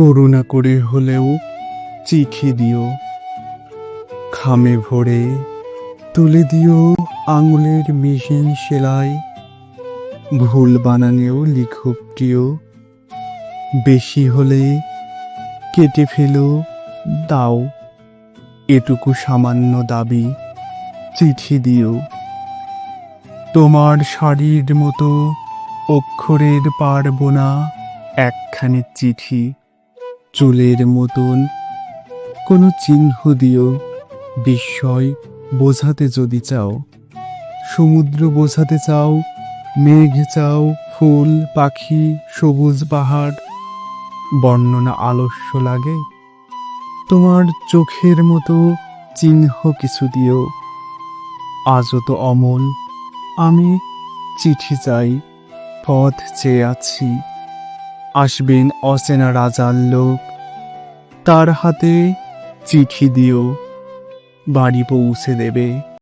করুণা করে হলেও চিঠি দিও। খামে ভরে তুলে দিও আঙুলের মেশিন সেলাই। ভুল বানানেও লিখো প্রিয়। বেশি হলে কেটে ফেলো, দাও। এটুকু সামান্য দাবি, চিঠি দিও। তোমার শাড়ির মতো অক্ষরের পারব না একখানি চিঠি। চুলের মতন। কোনো চিহ্ন দিও বিস্ময় বোঝাতে যদি চাও, সমুদ্র বোঝাতে চাও, মেঘ চাও, ফুল, পাখি, সবুজ পাহাড়, বর্ণনা আলস্য লাগে। তোমার চোখের মতো চিহ্ন কিছু দিও আজও তো অমল। আমি চিঠি চাই, পথ চেয়ে আছি। আসবেন অচেনা রাজার লোক। তার হাতে চিঠি দিও বাড়ি পৌঁছে দেবে।